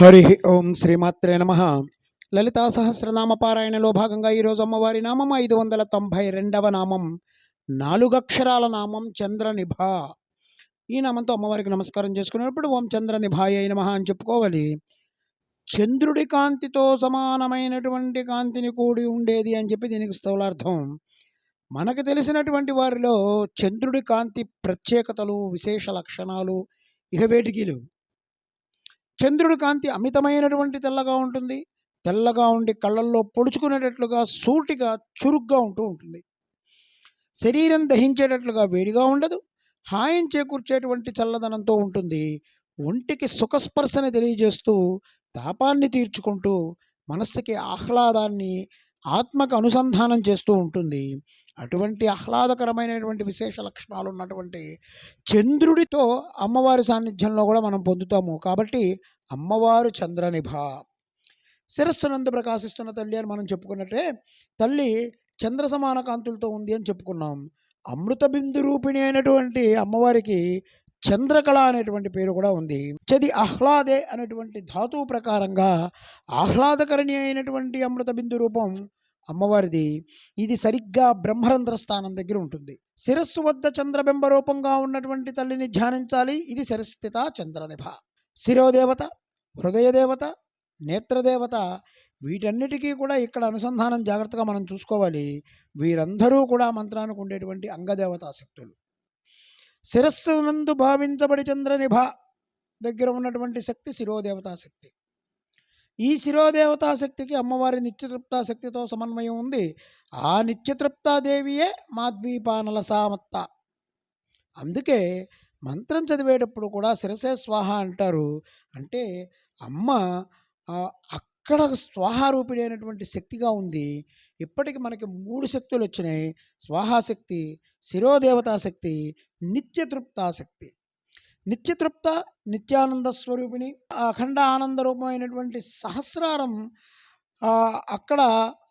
హరి ఓం శ్రీమాత్రే నమ. లలితా సహస్రనామ పారాయణలో భాగంగా ఈరోజు అమ్మవారి నామం ఐదు వందల తొంభై రెండవ నామం నాలుగక్షరాల నామం చంద్రనిభ ఈ నామంతో అమ్మవారికి నమస్కారం చేసుకునేటప్పుడు ఓం చంద్రనిభాయ నమ అని చెప్పుకోవాలి. చంద్రుడి కాంతితో సమానమైనటువంటి కాంతిని కూడి ఉండేది అని చెప్పి దీనికి స్థూలార్థం. మనకు తెలిసినటువంటి వారిలో చంద్రుడి కాంతి ప్రత్యేకతలు విశేష లక్షణాలు ఇక వేటికీలు చంద్రుడి కాంతి అమితమైనటువంటి తెల్లగా ఉంటుంది. తెల్లగా ఉండి కళ్ళల్లో పొడుచుకునేటట్లుగా సూటిగా చురుగ్గా ఉంటూ ఉంటుంది. శరీరం దహించేటట్లుగా వేడిగా ఉండదు. హాయం చేకూర్చేటువంటి చల్లదనంతో ఉంటుంది. ఒంటికి సుఖస్పర్శని తెలియజేస్తూ తాపాన్ని తీర్చుకుంటూ మనస్సుకి ఆహ్లాదాన్ని ఆత్మకు అనుసంధానం చేస్తూ ఉంటుంది. అటువంటి ఆహ్లాదకరమైనటువంటి విశేష లక్షణాలు ఉన్నటువంటి చంద్రుడితో అమ్మవారి సాన్నిధ్యంలో కూడా మనం పొందుతాము. కాబట్టి అమ్మవారు చంద్రనిభ. శిరస్సునందు ప్రకాశిస్తున్న తల్లి అని మనం చెప్పుకున్నట్టే తల్లి చంద్ర సమాన కాంతులతో ఉంది అని చెప్పుకున్నాం. అమృత బిందు రూపిణి అయినటువంటి అమ్మవారికి చంద్రకళ అనేటువంటి పేరు కూడా ఉంది. చది ఆహ్లాదే అనేటువంటి ధాతువు ప్రకారంగా ఆహ్లాదకరణి అయినటువంటి అమృత బిందు రూపం అమ్మవారిది. ఇది సరిగ్గా బ్రహ్మరంధ్ర స్థానం దగ్గర ఉంటుంది. శిరస్సు వద్ద చంద్రబింబ రూపంగా ఉన్నటువంటి తల్లిని ధ్యానించాలి. ఇది శిరస్థిత చంద్రనిభ. శిరోదేవత హృదయదేవత నేత్రదేవత వీటన్నిటికీ కూడా ఇక్కడ అనుసంధానం జాగ్రత్తగా మనం చూసుకోవాలి. వీరందరూ కూడా మంత్రానికి ఉండేటువంటి అంగదేవతా శక్తులు శిరస్సు నందు భావించబడి చంద్రనిభ దగ్గర ఉన్నటువంటి శక్తి శిరోదేవతాశక్తి ఈ శిరోదేవతాశక్తికి అమ్మవారి నిత్యతృప్తా శక్తితో సమన్వయం ఉంది. ఆ నిత్యతృప్తాదేవియే మాద్వీపానల సామత్త. అందుకే మంత్రం చదివేటప్పుడు కూడా శిరసే స్వాహ అంటారు. అంటే అమ్మ అక్కడ స్వాహారూపిణి అయినటువంటి శక్తిగా ఉంది. ఇప్పటికి మనకి మూడు శక్తులు వచ్చినాయి స్వాహాశక్తి శిరోదేవతాశక్తి నిత్యతృప్తాశక్తి. నిత్యతృప్త నిత్యానంద స్వరూపిణి అఖండ ఆనంద రూపమైనటువంటి సహస్రారం అక్కడ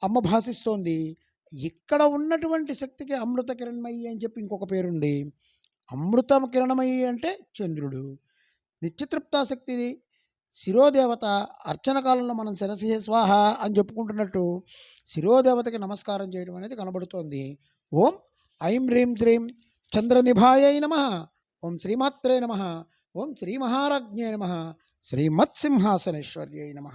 అమ్మ భాషిస్తోంది. ఇక్కడ ఉన్నటువంటి శక్తికి అమృత కిరణమయ్యి అని చెప్పి ఇంకొక పేరుంది. అమృత కిరణమయ్యి అంటే చంద్రుడు. నిత్యతృప్తాశక్తిది శిరోదేవత అర్చన కాలంలో మనం శిరసే స్వాహ అని చెప్పుకుంటున్నట్టు శిరోదేవతకి నమస్కారం చేయడం అనేది కనబడుతోంది. ఓం ఐం హ్రీం శ్రీం చంద్రనిభాయై నమ. ఓం శ్రీమాత్రే నమ. ఓం శ్రీ మహారాజ్ఞే నమ. శ్రీమత్సింహాసనేశ్వర్యై నమ.